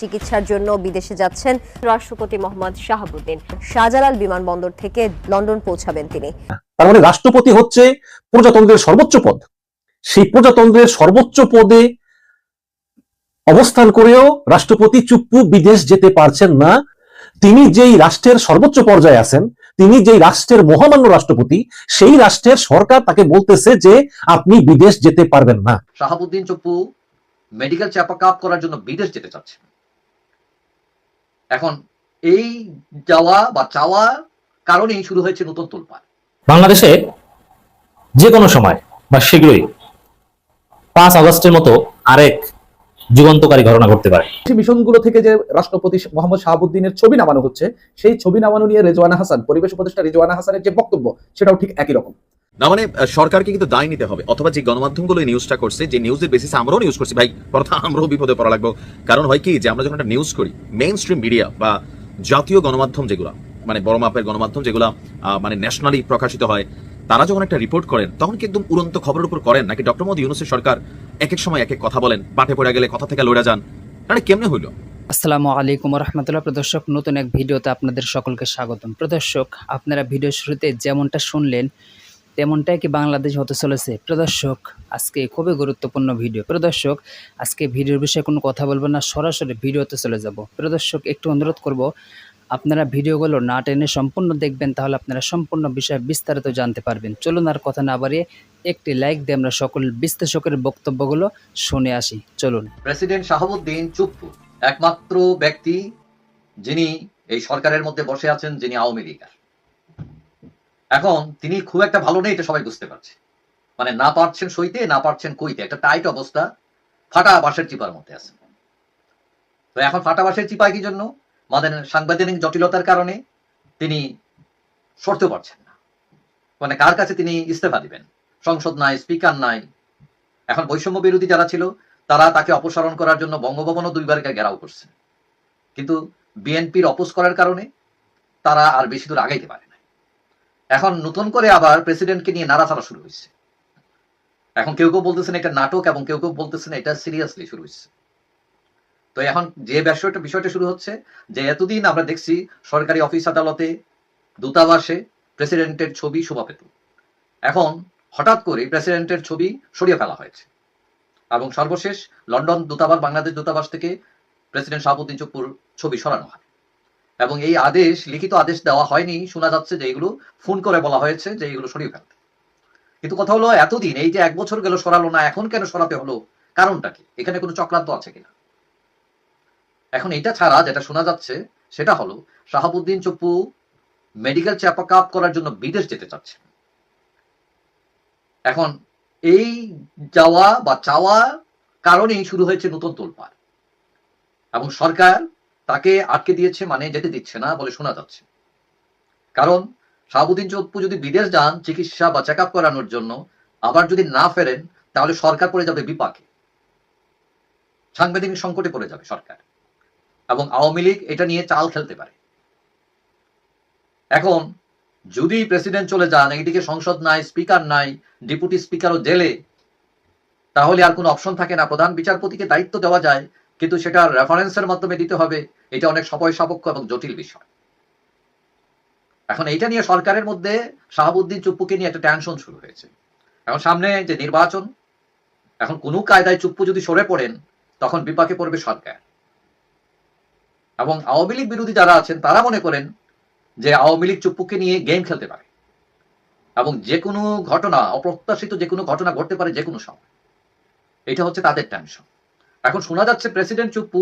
চিকিৎসার জন্য বিদেশে যাচ্ছেন রাষ্ট্রপতি মোহাম্মদ শাহাবুদ্দিন। শাহজালাল বিমানবন্দর থেকে লন্ডন পৌঁছাবেন তিনি। তার মানে রাষ্ট্রপতি হচ্ছে প্রজাতন্ত্রের সর্বোচ্চ পদ। সেই প্রজাতন্ত্রের সর্বোচ্চ পদে অবস্থান করেও রাষ্ট্রপতি চুপ্পু বিদেশ যেতে পারছেন না। তিনি যেই রাষ্ট্রের সর্বোচ্চ পর্যায়ে আছেন তিনি যেই রাষ্ট্রের মহামান্য রাষ্ট্রপতি সেই রাষ্ট্রের সরকার তাকে বলতেছে যে আপনি বিদেশ যেতে পারবেন না। Shahabuddin Chuppu medical checkup up করার জন্য বিদেশ যেতে চাচ্ছেন। এখন এই যাওয়া বা চাওয়া কারণেই শুরু হয়েছে নতুন তোলপাড়। বাংলাদেশে যে কোনো সময় বা শীঘ্রই পাঁচ আগস্টের মতো আরেক যুগান্তকারী ঘটনা ঘটতে পারে। মিশনগুলো থেকে যে রাষ্ট্রপতি মোহাম্মদ শাহাবুদ্দিনের ছবি নামানো হচ্ছে সেই ছবি নামানো নিয়ে রেজওয়ানা হাসান পরিবেশ উপদেষ্টা রেজওয়ানা হাসানের যে বক্তব্য সেটাও ঠিক একই রকম। না মানে সরকারকে কিন্তু দায় নিতে হবে। অথবা যে গণমাধ্যমগুলো এই নিউজটা করছে, যে নিউজের বেসিসে আমরাও নিউজ করছি, ভাই কথা আমরাও বিপদে পড়া লাগবো। কারণ হয় কি, যে আমরা যখন একটা নিউজ করি মেইন স্ট্রিম মিডিয়া বা জাতীয় গণমাধ্যম যেগুলো মানে বড় মাপের গণমাধ্যম যেগুলো মানে ন্যাশনালি প্রকাশিত হয়, তারা যখন একটা রিপোর্ট করেন, তখন কি একদম উড়ন্ত খবরের উপর করেন? নাকি ডক্টর মোদী ইউনুসের সরকার এক এক সময় এক এক কথা বলেন পাঠে পড়ে গেলে কথা থেকে লড়ে যান? মানে কেমনে হইল? আসসালামু আলাইকুম রহমতুল্লাহ প্রদর্শক, নতুন এক ভিডিওতে আপনাদের সকলকে স্বাগতম। প্রদর্শক, আপনারা ভিডিও শুরুতে যেমনটা শুনলেন তেমনটাই কি বাংলাদেশ হতে চলেছে? প্রদর্শক, আজকে খুবই গুরুত্বপূর্ণ ভিডিও। প্রদর্শক, আজকে ভিডিওর বিষয়ে কোনো কথা বলব না, সরাসরি ভিডিওতে চলে যাব। প্রদর্শক, একটু অনুরোধ করব, আপনারা ভিডিওগুলো না টেনে সম্পূর্ণ দেখবেন, তাহলে আপনারা সম্পূর্ণ বিষয়ে বিস্তারিত জানতে পারবেন। চলুন আর কথা না বাড়িয়ে একটি লাইক দিয়ে আমরা সকল বিশ্লেষকের বক্তব্যগুলো শুনে আসি। চলুন। প্রেসিডেন্ট শাহাবুদ্দিন চুপ্পু একমাত্র ব্যক্তি যিনি এই সরকারের মধ্যে বসে আছেন, যিনি আওয়ামী লীগার। এখন তিনি খুব একটা ভালো নেই, এটা সবাই বুঝতে পারছে। মানে না পারছেন সইতে, না পারছেন কইতে, একটা টাইট অবস্থা ফাটা বাঁশের চিপার মধ্যে আছে। তো এখন ফাটা বাঁশের চিপা কি জন্য? মানে সাংবিধানিক জটিলতার কারণে তিনি সরতে পারছেন না। মানে কার কাছে তিনি ইস্তফা দিবেন? সংসদ নাই, স্পিকার নাই। এখন বৈষম্য বিরোধী যারা ছিল, তারা তাকে অপসারণ করার জন্য বঙ্গভবনও দুইবারকে ঘেরাও করছে। কিন্তু বিএনপির অপোজ করার কারণে তারা আর বেশি দূর আগাইতে পারে এখন নতুন করে আবার প্রেসিডেন্টকে নিয়ে নাড়াচাড়া শুরু হয়েছে। এখন কেউ কেউ বলতেছেন এটা নাটক এবং কেউ কেউ বলতেছেন এটা সিরিয়াসলি শুরু হয়েছে। তো এখন যে বিষয়টা বিষয়টা শুরু হচ্ছে, যে এতদিন আমরা দেখছি সরকারি অফিস আদালতে দূতাবাসে প্রেসিডেন্টের ছবি শোভা পেত। এখন হঠাৎ করে প্রেসিডেন্টের ছবি সরিয়ে ফেলা হয়েছে। এবং সর্বশেষ লন্ডন দূতাবাস বাংলাদেশ দূতাবাস থেকে প্রেসিডেন্ট শাহাবুদ্দিন চুপ্পুর ছবি সরানো হয়। এবং এই আদেশ, লিখিত আদেশ দেওয়া হয়নি। শোনা যাচ্ছে যে এগুলো ফোন করে বলা হয়েছে যে এগুলো সরিয়ে ফেলতে। কিন্তু কথা হলো, এতদিন এই যে এক বছর গেল সরালো না, এখন কেন সরাতে হলো? কারণটা কি? এখানে কোনো চক্রান্ত আছে কিনা? এখন এটা ছাড়া যেটা শোনা যাচ্ছে, সেটা হলো, Shahabuddin Chuppu medical checkup up করার জন্য বিদেশ যেতে চাচ্ছে এখন এই যাওয়া বা চাওয়া কারণেই শুরু হয়েছে নতুন তোলপাড়। এবং সরকার তাকে আটকে দিয়েছে মানে যেতে দিচ্ছে না বলে শোনা যাচ্ছে। কারণ শাহাবুদ্দিন চপ্পু যদি বিদেশ যান, চিকিৎসা বা চেক করানোর জন্য আবার যদি না ফেরেন, তাহলে সরকার পড়ে যাবে বিপাকে। সাংবিধানিক সংকটে পড়ে যাবে সরকার। এবং আওয়ামী লীগ এটা নিয়ে চাল খেলতে পারে। এখন যদি প্রেসিডেন্ট চলে যান এইদিকে সংসদ নাই, স্পিকার নাই, ডেপুটি স্পিকারও জেলে, তাহলে আর কোনো অপশন থাকে না। প্রধান বিচারপতিকে দায়িত্ব দেওয়া যায় কিন্তু সেটা রেফারেন্সের মাধ্যমে দিতে হবে, এটা অনেক সময় সাপেক্ষ এবং জটিল বিষয়। এখন এইটা নিয়ে সরকারের মধ্যে শাহাবুদ্দিন চুপ্পুকে নিয়ে একটা টেনশন শুরু হয়েছে। এখন সামনে যে নির্বাচন, এখন কোনো কায়দায় চুপ্পু যদি সরে পড়েন, তখন বিপাকে পড়বে সরকার। এবং আওয়ামী লীগ বিরোধী যারা আছেন, তারা মনে করেন যে আওয়ামী লীগ চুপ্পুকে নিয়ে গেম খেলতে পারে। এবং যে কোনো ঘটনা, অপ্রত্যাশিত যে কোনো ঘটনা ঘটতে পারে যে কোনো সময়। এটা হচ্ছে তাদের টেনশন এখন শোনা যাচ্ছে প্রেসিডেন্ট চুপ্পু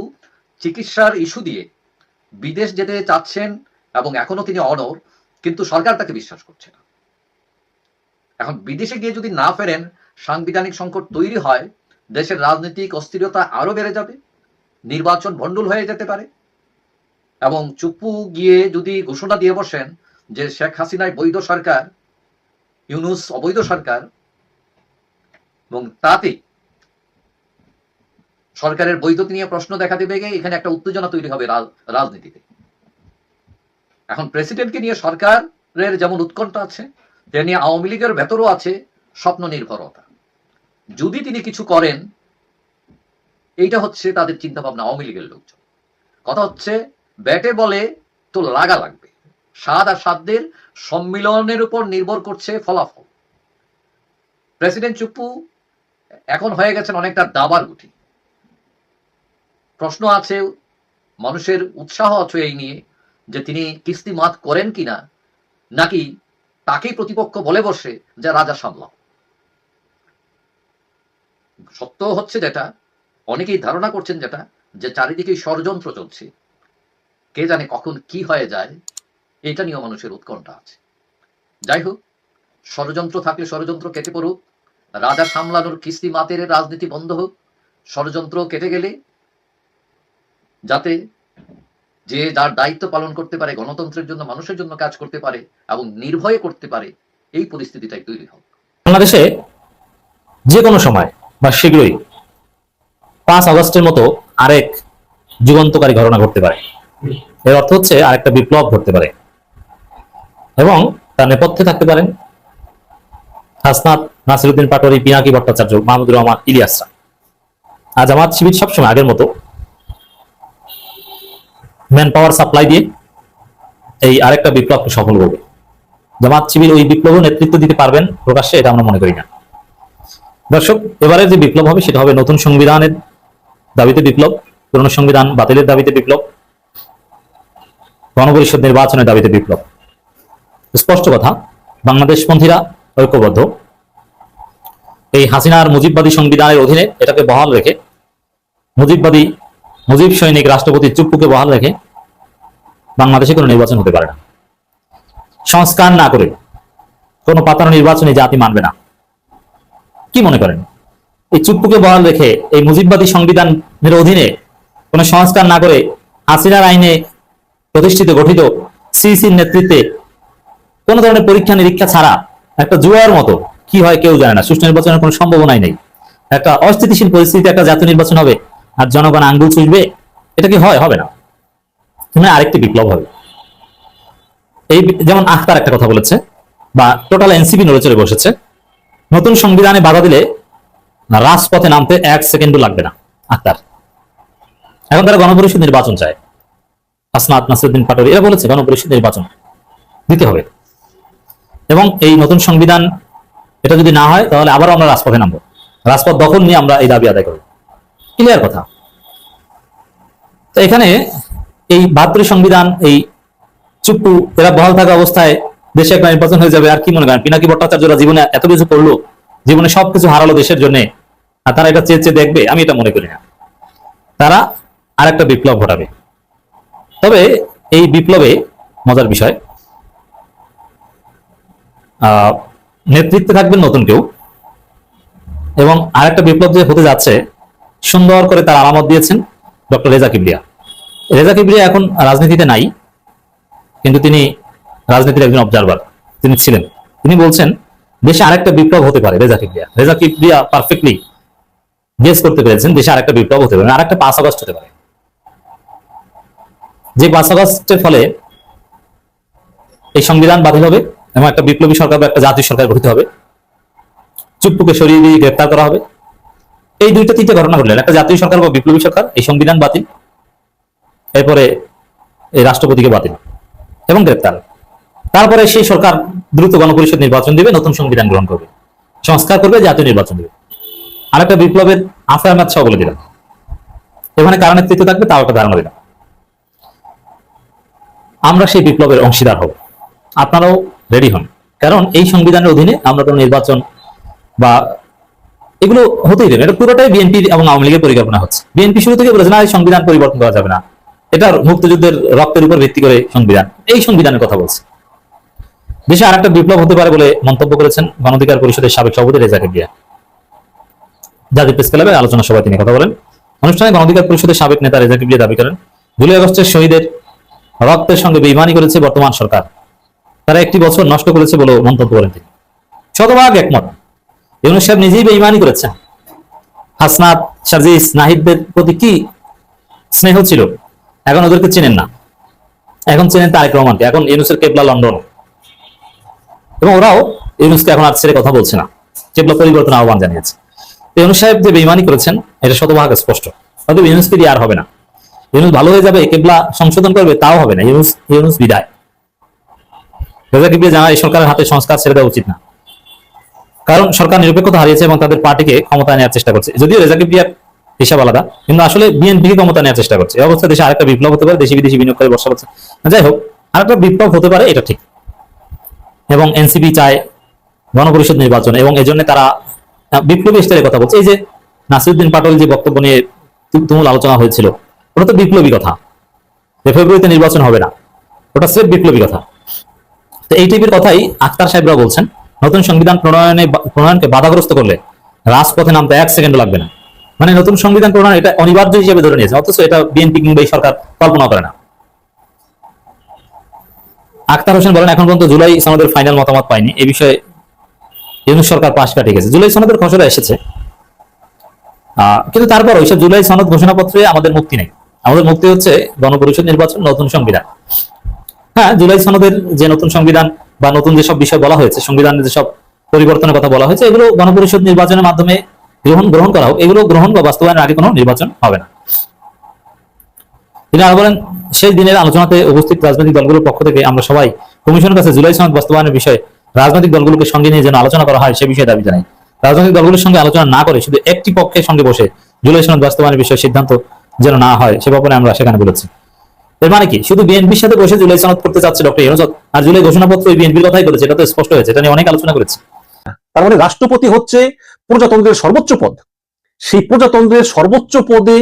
চিকিৎসার ইস্যু দিয়ে বিদেশ যেতে চাচ্ছেন এবং এখনও তিনি অনর কিন্তু সরকার তাকে বিশ্বাস করছে না। এখন বিদেশে গিয়ে যদি না ফেরেন, সাংবিধানিক সংকট তৈরি হয়, দেশের রাজনৈতিক অস্থিরতা আরও বেড়ে যাবে, নির্বাচন ভণ্ডুল হয়ে যেতে পারে। এবং চুপ্পু গিয়ে যদি ঘোষণা দিয়ে বসেন যে শেখ হাসিনায় বৈধ সরকার, ইউনুস অবৈধ সরকার, এবং তাতে সরকারের বৈধতা নিয়ে প্রশ্ন দেখা দেবে এখানে একটা উত্তেজনা তৈরি হবে রাজনীতিতে। এখন প্রেসিডেন্টকে নিয়ে সরকারের যেমন উৎকণ্ঠা আছে, তেমনি আওয়ামী লীগের ভেতরও আছে স্বপ্ন নির্ভরতা যদি তিনি কিছু করেন, এইটা হচ্ছে তাদের চিন্তা ভাবনা আওয়ামী লীগের লোকজন। কথা হচ্ছে, ব্যাটে বলে তো লাগা লাগবে। স্বাদ আর সাধ্যের সম্মিলনের উপর নির্ভর করছে ফলাফল। প্রেসিডেন্ট চুপ্পু এখন হয়ে গেছেন অনেকটা দাবার গুটি। প্রশ্ন আছে মানুষের উৎসাহ আছে এই নিয়ে যে তিনি কিস্তি মাত করেন কিনা, নাকি তাকেই প্রতিপক্ষ বলে বসে যে রাজা সামলাও। সত্য হচ্ছে যেটা, অনেকেই ধারণা করছেন যেটা, যে চারিদিকে ষড়যন্ত্র চলছে। কে জানে কখন কি হয়ে যায়, এটা নিয়েও মানুষের উৎকণ্ঠা আছে। যাই হোক, ষড়যন্ত্র থাকলে ষড়যন্ত্র কেটে পড়ুক, রাজা সামলানোর কিস্তি মাতের রাজনীতি বন্ধ হোক, ষড়যন্ত্র কেটে গেলে যাতে যে যার দায়িত্ব পালন করতে পারে, গণতন্ত্রের জন্য, মানুষের জন্য কাজ করতে পারে এবং নির্ভয়ে করতে পারে, এই পরিস্থিতিটাই তৈরি হোক। বাংলাদেশে যে কোনো সময়, বা শীঘ্রই, পাঁচ আগস্টের মতো আরেক যুগান্তকারী ঘটনা ঘটতে পারে। এর অর্থ হচ্ছে আরেকটা বিপ্লব ঘটতে পারে। এবং তার নেপথ্যে থাকতে পারেন হাসনাত নাসিরুদ্দিন পাটোয়ারি, পিনাকি ভট্টাচার্য, মাহমুদুর রহমান ইলিয়াসরা আজ আমার শিবির সবসময় আগের মতো ম্যান পাওয়ার সাপ্লাই দিয়ে এই আরেকটা বিপ্লবকে সফল করবে। জামাত শিবির ওই বিপ্লব নেতৃত্ব দিতে পারবেন, প্রকাশ্যে এটা আমরা মনে করি না। দর্শক, এবারে যে বিপ্লব হবে সেটা হবে নতুন সংবিধানের দাবিতে বিপ্লব, পুরনো সংবিধান বাতিলের দাবিতে বিপ্লব, গণপরিষদ নির্বাচনের দাবিতে বিপ্লব। স্পষ্ট কথা, বাংলাদেশপন্থীরা ঐক্যবদ্ধ। এই হাসিনার মুজিববাদী সংবিধানের অধীনে এটাকে বহাল রেখে, মুজিববাদী, মুজিব সৈনিক রাষ্ট্রপতি চুপ্পুকে বহাল রেখে বাংলাদেশে কোনো নির্বাচন হতে পারে না। সংস্কার না করে কোনো পাতানো নির্বাচনে জাতি মানবে না। কি মনে করেন? এই চুপ্পুকে বহাল রেখে এই মুজিববাদী সংবিধানের অধীনে কোনো সংস্কার না করে হাসিনার আইনে প্রতিষ্ঠিত, গঠিত সিসির নেতৃত্বে কোন ধরনের পরীক্ষা নিরীক্ষা ছাড়া একটা জুয়ার মতো কি হয় কেউ জানে না। সুষ্ঠু নির্বাচনের কোনো সম্ভাবনাই নেই। একটা অস্থিতিশীল পরিস্থিতিতে একটা জাতীয় নির্বাচন হবে আর জনগণ আঙ্গুল চুষবে এটা কি হয়? হবে না। মানে আরেকটি বিপ্লব হবে। এই যেমন আখতার একটা কথা বলেছে, বা টোটাল এনসিপি নড়ে চড়ে বসেছে, নতুন সংবিধানে বাধা দিলে রাজপথে নামতে এক সেকেন্ডও লাগবে না, আখতার। এখন তারা গণপরিষদ নির্বাচন চায়। হাসনাত নাসিরুদ্দিন পাটোয়ারি, এরা বলেছে গণপরিষদ নির্বাচন দিতে হবে। এবং এই নতুন সংবিধান এটা যদি না হয়, তাহলে আবারও আমরা রাজপথে নামবো। রাজপথ দখল নিয়ে আমরা এই দাবি আদায় করব। ক্লিয়ার কথা। তো এখানে এই বাহাত্তরের সংবিধান, এই চুপ্পু, এরা বহাল থাকা অবস্থায় দেশে একটা নির্বাচন হয়ে যাবে, আর কি মনে করেন? পিনাকি ভট্টাচার্যরা জীবনে এত কিছু করল, জীবনে সবকিছু হারালো দেশের জন্য, আর তারা এটা চেয়ে চেয়ে দেখবে? আমি এটা মনে করি না। তারা আর একটা বিপ্লব ঘটাবে। তবে এই বিপ্লবে মজার বিষয় নেতৃত্বে থাকবেন নতুন কেউ, এবং আরেকটা বিপ্লব যে হতে যাচ্ছে, সুন্দর করে তার আলামত দিয়েছেন ডক্টর রেজা কিবরিয়া। রেজা কিবরিয়া এখন রাজনীতিতে নাই, কিন্তু তিনি রাজনীতির একজন অবজারভার তিনি ছিলেন। তিনি বলছেন, দেশে আরেকটা বিপ্লব হতে পারে রেজা কিবরিয়া। রেজা কিবরিয়া পারফেক্টলি গেস করতে পেরেছেন, দেশে আরেকটা বিপ্লব হতে পারে আরেকটা পাঁচ আগস্ট হতে পারে। যে পাঁচ আগস্টের ফলে এই সংবিধান বাতিল হবে এবং একটা বিপ্লবী সরকার বা একটা জাতীয় সরকার গঠিত হবে। চুপ্পুকে সরিয়ে দিয়ে গ্রেপ্তার করা হবে। এই দুইটা তিনটা ঘটনা ঘটলেন। একটা জাতীয় সরকার বা বিপ্লবী সরকার, এই সংবিধান বাতিল। এরপরে এই রাষ্ট্রপতিকে বাতিল এবং গ্রেপ্তার। তারপরে সেই সরকার দ্রুত গণপরিষদ নির্বাচন দিবে, নতুন সংবিধান গ্রহণ করবে, সংস্কার করবে, জাতীয় নির্বাচন দেবে। আর একটা বিপ্লবের আফরামাত সহ বলে দিলাম। এখানে কারণ নেতৃত্ব থাকবে তাও একটা ধারণা দিলাম। আমরা সেই বিপ্লবের অংশীদার হব। আপনারাও রেডি হন। কারণ এই সংবিধানের অধীনে আমরা কোনো নির্বাচন বা এগুলো হতেই দেবে। এটা পুরোটাই বিএনপি এবং আওয়ামী লীগের পরিকল্পনা হচ্ছে। বিএনপি শুরু থেকে বলেছে, না, এই সংবিধান পরিবর্তন করা যাবে না। এটা মুক্তিযুদ্ধের রক্তের উপর ভিত্তি করে সংবিধান। এই সংবিধানের কথা বলছে। দেশে আরেকটা বিপ্লব হতে পারে বলে মন্তব্য করেছেন গণধিকার পরিষদের সাবেক সভাপতি রেজা কেবরিয়া জাতীয় প্রেস ক্লাবে আলোচনা সভায় তিনি কথা বলেন। অনুষ্ঠানে গণধিকার পরিষদের সাবেক নেতা রেজা কিবরিয়া দাবি করেন, জুলাই আগস্টের শহীদের রক্তের সঙ্গে বেইমানি করেছে বর্তমান সরকার। তারা একটি বছর নষ্ট করেছে বলে মন্তব্য করেন তিনি। শতভাগ একমত। ইউনুস সাহেব নিজেই বেইমানি করেছেন। হাসনাত সার্জিস নাহিদদের প্রতি কি স্নেহ ছিল? এখন ওদেরকে চেনেন না। এখন চেনেন তারেক রহমানকে। এখন ইউনুসের কেবলা লন্ডন। এবং ওরাও ইউনুসকে এখন আর ছেড়ে কথা বলছে না। কেবলা পরিবর্তন আহ্বান জানিয়েছে। ইউনুস সাহেব যে বেইমানি করেছেন, এটা শতভাগ স্পষ্ট। হয়তো ইউনুসকে দিয়ে আর হবে না। ইউনুস ভালো হয়ে যাবে, কেবলা সংশোধন করবে, তাও হবে না। ইউনুস ইউনুস বিদায়। রেজা কিবরিয়া জানা এই সরকারের হাতে সংস্কার ছেড়ে দেওয়া উচিত না। কারণ সরকার নিরপেক্ষতা হারিয়েছে এবং তাদের পার্টিকে ক্ষমতায় নেওয়ার চেষ্টা করছে। যদিও রেজা কিবরিয়ার হিসাব আলাদা। কিন্তু আসলে বিএনপি ক্ষমতা নেওয়ার চেষ্টা করছে। এই অবস্থায় দেশে আরেকটা বিপ্লব হতে পারে, দেশি বিদেশি বিনিয়োগকারী বর্ষা করছে যাই হোক, আরেকটা বিপ্লব হতে পারে, এটা ঠিক। এবং এনসিপি চায় গণপরিষদ নির্বাচন, এবং এজন্য তারা বিপ্লবী স্তরের কথা বলছে। এই যে নাসিরুদ্দিন পাটোল যে বক্তব্য নিয়ে তুমুল আলোচনা হয়েছিল, ওটা তো বিপ্লবী কথা। যে ফেব্রুয়ারিতে নির্বাচন হবে না, ওটা স্রেফ বিপ্লবী কথা। তো এই টাইপের কথাই আক্তার সাহেবরা বলছেন, নতুন সংবিধান প্রণয়নে প্রণয়নকে বাধাগ্রস্ত করলে রাজপথে নামতে এক সেকেন্ড লাগবে না। মানে নতুন সংবিধান প্রণয়ন এটা অনিবার্য হিসেবে ধরে নিয়েছে, অথচ এটা বিএনপি কিংবা সরকার কল্পনা করে না। আক্তার হোসেন বলেন, এখন পর্যন্ত জুলাই সনদের ফাইনাল মতামত পায়নি। এই বিষয়ে ইউনুস সরকার পাশ কাটিয়ে গেছে। জুলাই সনদের খসড়া এসেছে। কিন্তু তারপর ওইসব জুলাই সনদ ঘোষণাপত্রে আমাদের মুক্তি নেই। আমাদের মুক্তি হচ্ছে গণপরিষদ নির্বাচন, নতুন সংবিধান। হ্যাঁ জুলাই সনদের যে নতুন সংবিধান বা নতুন যেসব বিষয় বলা হয়েছে, সংবিধানের যেসব পরিবর্তনের কথা বলা হয়েছে, এগুলো গণপরিষদ নির্বাচনের মাধ্যমে গ্রহণ গ্রহণ করা হোক এগুলো গ্রহণ বা বাস্তবায়নের আগে কোনো নির্বাচন হবে না। তিনি আরও বলেন সেই দিনের আলোচনাতে উপস্থিত রাজনৈতিক দলগুলোর পক্ষ থেকে আমরা সবাই কমিশনের কাছে জুলাই সনদ বাস্তবায়নের বিষয়ে রাজনৈতিক দলগুলোকে সঙ্গে নিয়ে যেন আলোচনা করা হয় সে বিষয়ে দাবি জানাই। রাজনৈতিক দলগুলোর সঙ্গে আলোচনা না করে শুধু একটি পক্ষের সঙ্গে বসে জুলাই সনদ বাস্তবায়নের বিষয়ে সিদ্ধান্ত যেন না হয়, সে ব্যাপারে আমরা সেখানে বলেছি। এর মানে কি? শুধু বিএনপির সাথে বসে জুলাই সনদ করতে চাচ্ছে ডক্টর ইউনুস আর জুলাই ঘোষণাপত্র বিএনপির কথাই করেছে এটা তো স্পষ্ট হয়েছে, এটা নিয়ে অনেক আলোচনা করেছে। তার মানে রাষ্ট্রপতি হচ্ছে প্রজাতন্ত্রের সর্বোচ্চ পদ। সেই প্রজাতন্ত্রের সর্বোচ্চ পদে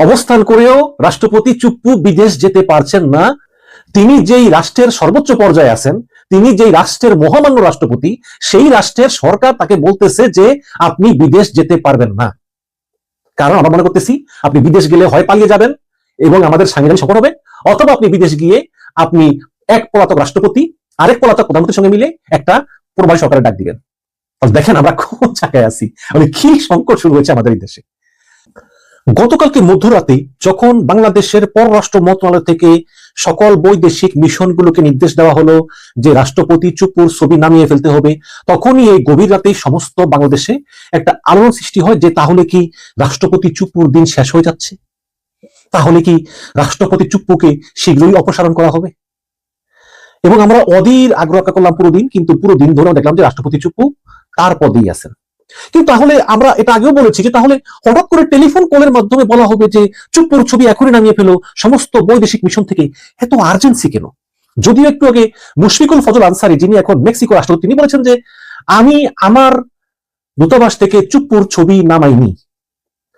অবস্থান করেও রাষ্ট্রপতি চুপ্পু বিদেশ যেতে পারছেন না। তিনি যেই রাষ্ট্রের সর্বোচ্চ পর্যায়ে আছেন, তিনি যেই রাষ্ট্রের মহামান্য রাষ্ট্রপতি, সেই রাষ্ট্রের সরকার তাকে বলতেছে যে আপনি বিদেশ যেতে পারবেন না। কারণ আমরা মনে করতেছি, আপনি বিদেশ গেলে হয় পালিয়ে যাবেন এবং আমাদের সাংবিধানিক সংকট হবে, অথবা আপনি বিদেশ গিয়ে আপনি এক পলাতক রাষ্ট্রপতি, আরেক পলাতক প্রধানমন্ত্রীর সঙ্গে মিলে একটা প্রবাসী সরকারের ডাক দিবেন। দেখেন আমরা কোন জায়গায় আছি? মানে কি সংকট শুরু হয়েছে আমাদের এই দেশে? গতকালকে মধ্যরাতে যখন বাংলাদেশের পররাষ্ট্র মন্ত্রণালয় থেকে সকল বৈদেশিক মিশনগুলোকে নির্দেশ দেওয়া হলো যে রাষ্ট্রপতি চুপুর ছবি নামিয়ে ফেলতে হবে, তখনই এই গভীর রাতেই সমস্ত বাংলাদেশে একটা আলোড়ন সৃষ্টি হয় যে তাহলে কি রাষ্ট্রপতি চুপুর দিন শেষ হয়ে যাচ্ছে? তাহলে কি রাষ্ট্রপতি চুপ্পুকে শীঘ্রই অপসারণ করা হবে? এবং আমরা অধীর আগ্রহ করলাম পুরো দিন, কিন্তু পুরো দিন ধরে দেখলাম যে রাষ্ট্রপতি চুপ্পু তার পদেই আছেন? কিন্তু তাহলে আমরা এটা আগেও বলেছি যে তাহলে হঠাৎ করে টেলিফোন কলের মাধ্যমে বলা হবে যে চুপ্পুর ছবি এখনই নামিয়ে ফেলো, সমস্ত বৈদেশিক মিশন থেকে এত আর্জেন্সি কেন? যদিও একটু আগে মুশফিকুল ফজল আনসারি, যিনি এখন মেক্সিকো রাষ্ট্রপতি তিনি বলেছেন যে, আমি আমার দূতাবাস থেকে চুপ্পুর ছবি নামাইনি।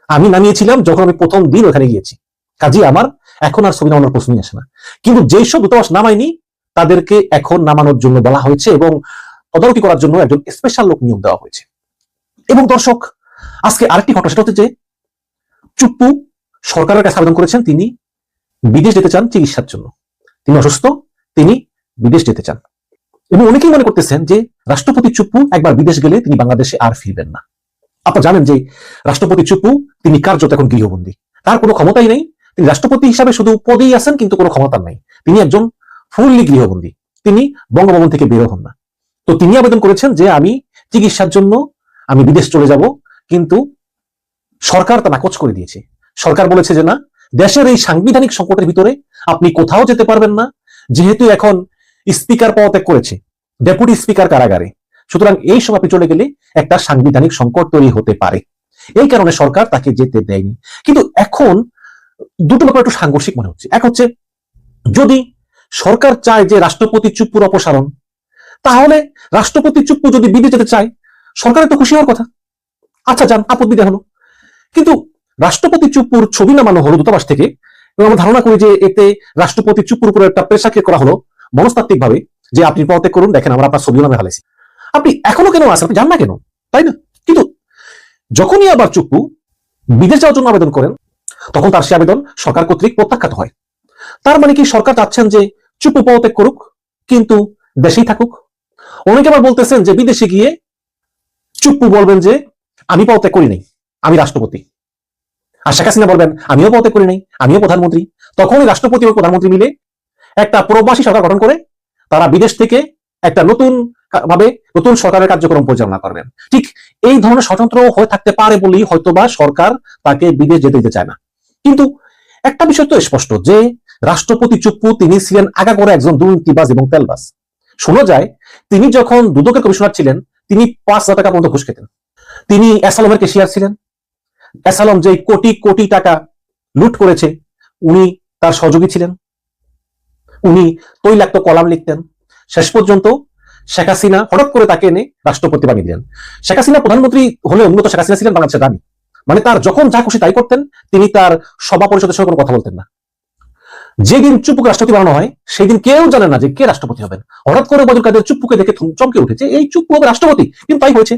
আমি নামিয়েছিলাম যখন আমি প্রথম দিন ওখানে গিয়েছি। কাজে আমার এখন আর ছবি নামানোর প্রশ্নই আসে না। কিন্তু যেই সব দূতাবাস নামাইনি তাদেরকে এখন নামানোর জন্য বলা হয়েছে এবং তদারকি করার জন্য একজন স্পেশাল লোক নিয়োগ দেওয়া হয়েছে। এবং দর্শক, আজকে আরেকটি ঘটনা, সেটা হচ্ছে যে চুপ্পু সরকারের কাছে আবেদন করেছেন তিনি বিদেশ যেতে চান চিকিৎসার জন্য। তিনি অসুস্থ, তিনি বিদেশ যেতে চান। এবং অনেকেই মনে করতেছেন যে রাষ্ট্রপতি চুপ্পু একবার বিদেশ গেলে তিনি বাংলাদেশে আর ফিরবেন না। আপনারা জানেন যে রাষ্ট্রপতি চুপ্পু, তিনি কার্যত এখন গৃহবন্দী। তার কোনো ক্ষমতাই নেই। তিনি রাষ্ট্রপতি হিসাবে শুধু পদেই আছেন, কিন্তু কোনো ক্ষমতা নাই। তিনি একজন ফুললি গৃহবন্দী। তিনি বঙ্গভবন থেকে বেরো হন না। তো তিনি আবেদন করেছেন যে আমি চিকিৎসার জন্য আমি বিদেশ চলে যাব, কিন্তু সরকার তা নাকচ করে দিয়েছে। সরকার বলেছে যে না, দেশের এই সাংবিধানিক সংকটের ভিতরে আপনি কোথাও যেতে পারবেন না, যেহেতু এখন স্পিকার পদত্যাগ করেছে, ডেপুটি স্পিকার কারাগারে। সুতরাং এই সময় আপনি চলে গেলে একটা সাংবিধানিক সংকট তৈরি হতে পারে। এই কারণে সরকার তাকে যেতে দেয়নি। কিন্তু এখন দুটো ব্যাপার একটু সাংঘর্ষিক মনে হচ্ছে। এক হচ্ছে, যদি সরকার চায় যে রাষ্ট্রপতি চুপ্পুর অপসারণ তাহলে রাষ্ট্রপতি চুপ্পু যদি বিদেশ যেতে চায়, সরকারের তো খুশি হওয়ার কথা। আচ্ছা যান আপত্তি দেওয়া হলো। কিন্তু রাষ্ট্রপতি চুপ্পুর ছবি নামানো হলো দূতাবাস থেকে, এবং আমরা ধারণা করি যে এতে রাষ্ট্রপতি চুপ্পুর উপরে একটা প্রেশার করা হলো মনস্তাত্ত্বিক ভাবে যে আপনি পদত্যাগ করুন, দেখেন আমরা আপনার ছবিও নামে ফেলেছি আপনি এখনও কেন আছেন? আপনি জান না কেন? তাই না? কিন্তু যখনই আবার চুপ্পু বিদেশ যাওয়ার জন্য আবেদন করেন, তখন তার সে আবেদন সরকার কর্তৃক প্রত্যাখ্যাত হয়। তার মানে কি সরকার চাচ্ছেন যে চুপ্পু পদত্যাগ করুক, কিন্তু দেশেই থাকুক? অনেকে আবার বলতেছেন যে বিদেশে গিয়ে চুপ্পু বলবেন যে, আমি পদত্যাগ করি নাই, আমি রাষ্ট্রপতি। আর শেখ হাসিনা বলবেন, আমিও পদত্যাগ করি নাই, আমিও প্রধানমন্ত্রী। তখনই রাষ্ট্রপতি এবং প্রধানমন্ত্রী মিলে একটা প্রবাসী সরকার গঠন করে তারা বিদেশ থেকে একটা নতুন ভাবে নতুন সরকারের কার্যক্রম পরিচালনা করবেন। ঠিক এই ধরনের স্বতন্ত্র হয়ে থাকতে পারে বলেই হয়তোবা সরকার তাকে বিদেশ যেতে দিতে চায় না। কিন্তু একটা বিষয় তো স্পষ্ট যে, রাষ্ট্রপতি চুপ্পু তিনি ছিলেন আগা করে একজন দুর্নীতিবাজ এবং তেলবাজ। শোনা যায় তিনি যখন দুদকের কমিশনার ছিলেন, তিনি পাঁচ হাজার টাকা পর্যন্ত ঘুষ খেতেন। তিনি অ্যাসালমের কেশিয়ার ছিলেন। অ্যাসালম যে কোটি কোটি টাকা লুট করেছে, উনি তার সহযোগী ছিলেন। উনি তৈলাক্ত কলাম লিখতেন। শেষ পর্যন্ত শেখ হাসিনা হঠাৎ করে তাকে এনে রাষ্ট্রপতি বানিয়ে দিলেন। শেখ হাসিনা প্রধানমন্ত্রী হলে উন্নত শেখ হাসিনা ছিলেন বাংলাদেশের রানী। মানে তার যখন যা খুশি তাই করতেন, তিনি তার সভা পরিষদের সঙ্গে কোনো কথা বলতেন না। যেদিন চুপ্পুকে রাষ্ট্রপতি বানানো হয় সেই দিন কেউ জানে না যে কে রাষ্ট্রপতি হবেন। হঠাৎ করে বদর কাদের চুপ্পুকে দেখে চমকে উঠেছে, এই চুপ্পু হবে রাষ্ট্রপতি। কিন্তু তাই হয়েছে।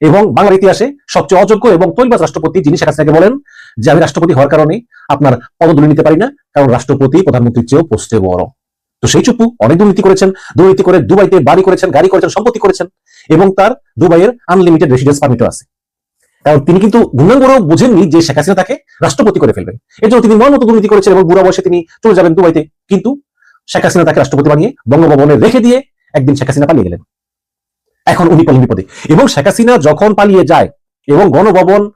এবং বাংলার ইতিহাসে সবচেয়ে অযোগ্য এবং তৈলবাজ রাষ্ট্রপতি যিনি, শেখ হাসিনাকে বলেন যে, আমি রাষ্ট্রপতি হওয়ার কারণে আপনার পদদুলি নিতে পারি না, কারণ রাষ্ট্রপতি প্রধানমন্ত্রীর চেয়েও পোস্টে বড়। তো সেই চুপ্পু অনেক দুর্নীতি করেছেন। দুর্নীতি করে দুবাইতে বাড়ি করেছেন, গাড়ি করেছেন, সম্পত্তি করেছেন এবং তার দুবাইয়ের আনলিমিটেড রেসিডেন্স পারমিটও আছে। কারণ তিনি কিন্তু গুণাঙ্গরও বুঝেননি যে শেখ হাসিনা তাকে রাষ্ট্রপতি করে ফেলবেন। এর জন্য তিনি মন মতো দুর্নীতি করেছেন এবং বুড়া বয়সে তিনি চলে যাবেন দুবাইতে। কিন্তু শেখ হাসিনা তাকে রাষ্ট্রপতি বানিয়ে বঙ্গভবনে রেখে দিয়ে একদিন শেখ হাসিনা পালিয়ে গেলেন। এখন উনি পালিয়ে বিপদে। এবং শেখ হাসিনা যখন পালিয়ে যায় এবং গণভবন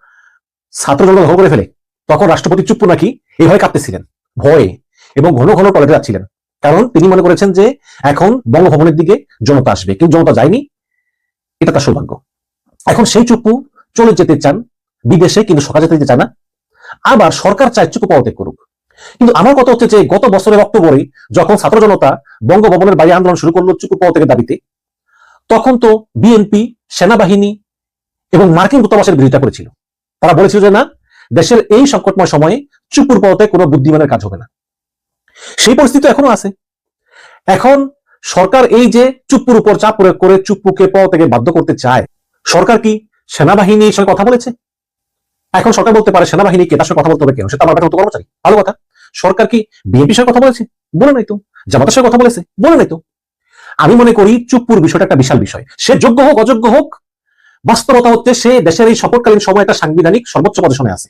ছাত্র জনতা দখল করে ফেলে, তখন রাষ্ট্রপতি চুপ্পু নাকি এভাবে কাঁপতেছিলেন ভয়ে এবং ঘন ঘন টয়লেটে যাচ্ছিলেন। কারণ তিনি মনে করেছেন যে এখন বঙ্গভবনের দিকে জনতা আসবে। কিন্তু জনতা যায়নি, এটা তার সৌভাগ্য। এখন সেই চুপ্পু চলে যেতে চান, বিদেশে কিন্তু সকাল যেতে চায় না। আবার সরকার চায় চুপু পদত্যাগ করুক। কিন্তু আমার কথা হচ্ছে যে, গত বছরের অক্টোবরে যখন ছাত্র জনতা বঙ্গভবনের বাইরে আন্দোলন শুরু করল চুপু পদত্যাগের দাবিতে, তখন তো বিএনপি, সেনাবাহিনী এবং মার্কিন দূতাবাসের বিরোধিতা করেছিল। তারা বলেছিল যে, না, দেশের এই সংকটময় সময়ে চুপুর পদত্যাগ কোনো বুদ্ধিমানের কাজ হবে না। সেই পরিস্থিতি এখনও আছে। এখন সরকার এই যে চুপ্পুর উপর চাপ প্রয়োগ করে চুপ্পুকে পদত্যাগে বাধ্য করতে চায়, সরকার কি সেনাবাহিনীর সঙ্গে কথা বলেছে? এখন সরকার বলতে পারে সেনাবাহিনী কে, তার সঙ্গে কথা বলতে হবে কেন? সেটা আমার একটা কর্মচারী ভালো কথা। সরকার কি বিএনপির সঙ্গে কথা বলেছে? বলে নাই তো। জামাতের সঙ্গে কথা বলেছে? বলে নাই তো। আমি মনে করি চুপ্পুর বিষয়টা একটা বিশাল বিষয়। সে যোগ্য হোক, অযোগ্য হোক, বাস্তবতা হচ্ছে সে দেশের এই সফরকালীন সময় একটা সাংবিধানিক সর্বোচ্চ পজিশনে আছে।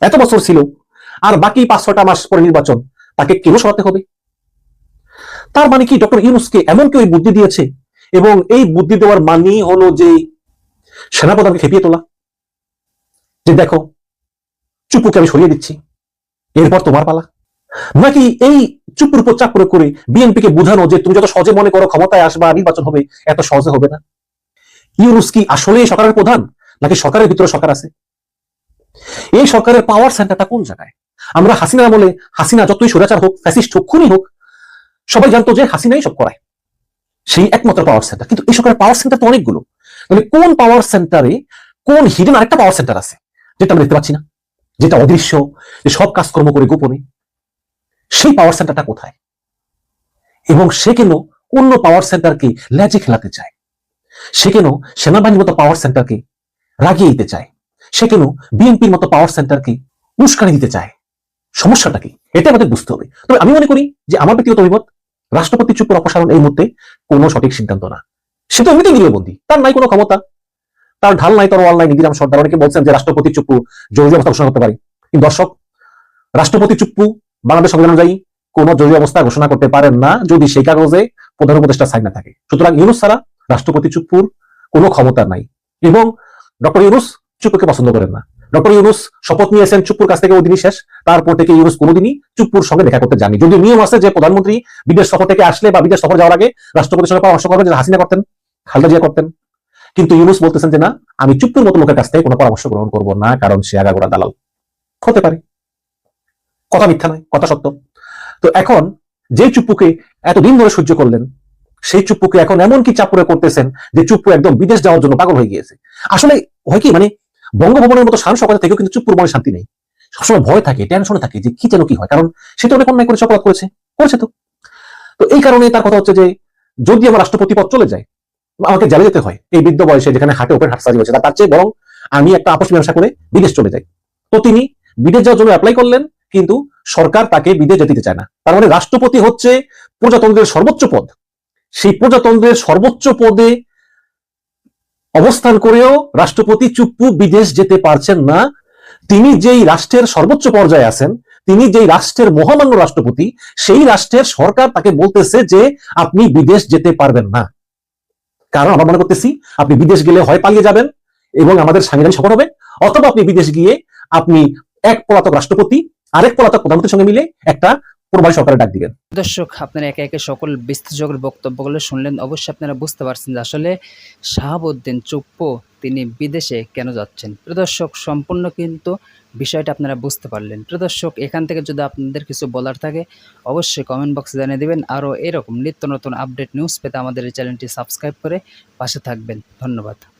এত বছর ছিল। আর বাকি পাঁচ ছটা মাস পরে নির্বাচন, তাকে কেন সরাতে হবে? তার মানে কি ডক্টর ইউনুসকে এমন কেউ বুদ্ধি দিয়েছে? এবং এই বুদ্ধি দেওয়ার মানেই হলো যে সেনাপ্রধানকে খেপিয়ে তোলা। যে দেখো, চুপুকে আমি সরিয়ে দিচ্ছি। এরপর তোমার পালা। নাকি এই চুপুর উপর চাপ প্রয়োগ করে বিএনপিকে বোঝানো যে তুমি যত সহজে মনে করো ক্ষমতায় আসবা, নির্বাচন হবে, এত সহজে হবে না? ইউনুস কি আসলে সরকারের প্রধান, নাকি সরকারের ভিতরে সরকার আছে? এই সরকারের পাওয়ার সেন্টারটা কোন জায়গায়? আমরা হাসিনা বলে হাসিনা যতই সুরাচার হোক ফ্যাসিস্ট হোক, খুনি হোক, সবাই জানতো যে হাসিনাই সব করায়। সেই একমাত্র পাওয়ার সেন্টার কিন্তু এই সরকারের পাওয়ার সেন্টার তো অনেকগুলো। মানে কোন পাওয়ার সেন্টারে কোন হিডেন আরেকটা পাওয়ার সেন্টার আছে? যেটা আমরা দেখতে পাচ্ছি না। যেটা অদৃশ্য, যে সব কাজকর্ম করে গোপনে। সেই পাওয়ার সেন্টারটা কোথায়? এবং সে কেন অন্য পাওয়ার সেন্টারকে ল্যাজে খেলাতে চায়? সে কেন সেনাবাহিনীর মতো পাওয়ার সেন্টারকে রাগিয়ে দিতে চায়? সে কেন বিএনপির মতো পাওয়ার সেন্টারকে উস্কানি দিতে চায়? সমস্যাটা কি? এটা আমাদের বুঝতে হবে। তবে আমি মনে করি যে আমার ব্যক্তিগত অভিমত, রাষ্ট্রপতি চুপের অপসারণ এই মুহূর্তে কোনো সঠিক সিদ্ধান্ত না। সে তো এমনিতেই গৃহবন্দী তার নাই কোনো ক্ষমতা। তার ঢাল নাই, তরোয়াল নাই নিদিরাম সর্দার। অনেকে বলছেন যে রাষ্ট্রপতি চুপ্পু জরুরি অবস্থা ঘোষণা করতে পারে। কিন্তু দর্শক, রাষ্ট্রপতি চুপ্পু বাংলাদেশ সংবিধান অনুযায়ী কোন জরুরি অবস্থা ঘোষণা করতে পারেন না যদি সেই কাগজে প্রধান উপদেষ্টা সাইন না থাকে। সুতরাং ইউনুস ছাড়া রাষ্ট্রপতি চুপ্পুর কোনো ক্ষমতা নাই। এবং ডক্টর ইউনুস চুপ্পুকে পছন্দ করেন না। ডক্টর ইউনুস শপথ নিয়েছেন চুপ্পুর কাছ থেকে ওই দিনই শেষ। তারপর থেকে ইউনুস কোনোদিনই চুপ্পুর সঙ্গে দেখা করতে যাননি যদিও নিয়ম আছে যে প্রধানমন্ত্রী বিদেশ সফর থেকে আসলে বা বিদেশ সফর যাওয়ার আগে রাষ্ট্রপতির সঙ্গে পরামর্শ করবেন যে হাসিনা করতেন। খালেদা জিয়া করতেন। কিন্তু ইউনুস বলতেছেন যে, না, আমি চুপ্পুর মতো লোকের কাছ থেকে কোনো পরামর্শ গ্রহণ করব না, কারণ সে আগাগোড়া দালাল। হতে পারে। কথা মিথ্যা নয়, কথা সত্য। তো এখন যে চুপ্পুকে এতদিন ধরে সহ্য করলেন, সেই চুপ্পুকে এখন এমন কি চাপ প্রয়োগ করতেছেন যে, চুপ্পু একদম বিদেশ যাওয়ার জন্য পাগল হয়ে গিয়েছে। আসলে হয় কি মানে বঙ্গভবনের মতো শান সকালে থেকেও কিন্তু চুপ্পুর মনে শান্তি নেই। সবসময় ভয় থাকে, টেনশনে থাকে যে, কি যেন কি হয়, কারণ সে তো অনেক অন্যায় করেছে, অপরাধ করেছে। করেছে তো। তো এই কারণে তার কথা হচ্ছে যে, যদি আমার রাষ্ট্রপতি পদ চলে যায় আমাকে জেলে যেতে হয়। এই বৃদ্ধ বয়সে যেখানে হাটে ওপেন হাটসারি হয়েছে, তার চেয়ে বরং আমি একটা আপস ব্যবসা করে বিদেশ চলে যাই। তো তিনি বিদেশ যাওয়ার জন্য অ্যাপ্লাই করলেন, কিন্তু সরকার তাকে বিদেশ যেতে দিতে চায় না। তার মানে রাষ্ট্রপতি হচ্ছে প্রজাতন্ত্রের সর্বোচ্চ পদ। সেই প্রজাতন্ত্রের সর্বোচ্চ পদে অবস্থান করেও রাষ্ট্রপতি চুপ্পু বিদেশ যেতে পারছেন না। তিনি যেই রাষ্ট্রের সর্বোচ্চ পর্যায়ে আছেন, তিনি যেই রাষ্ট্রের মহামান্য রাষ্ট্রপতি, সেই রাষ্ট্রের সরকার তাকে বলতেছে যে আপনি বিদেশ যেতে পারবেন না। কারণ আমরা মনে করতেছি আপনি বিদেশ গেলে হয় পালিয়ে যাবেন এবং আমাদের সাংবিধানিক সফর হবে। অথবা আপনি বিদেশ গিয়ে আপনি এক পলাতক রাষ্ট্রপতি, আরেক পলাতক প্রধানমন্ত্রীর সঙ্গে মিলে একটা দর্শক, আপনারা একে একে সকল বিশ্লেষকের বক্তব্যগুলো শুনলেন। অবশ্যই আপনারা বুঝতে পারছেন যে আসলে শাহাবুদ্দিন তিনি বিদেশে কেন যাচ্ছেন। প্রদর্শক সম্পূর্ণ কিন্তু বিষয়টা আপনারা বুঝতে পারলেন। প্রদর্শক এখান থেকে যদি আপনাদের কিছু বলার থাকে, অবশ্যই কমেন্ট বক্সে জানিয়ে দেবেন। আরও এরকম নিত্য নতুন আপডেট নিউজ পেতে আমাদের এই চ্যানেলটি সাবস্ক্রাইব করে পাশে থাকবেন। ধন্যবাদ।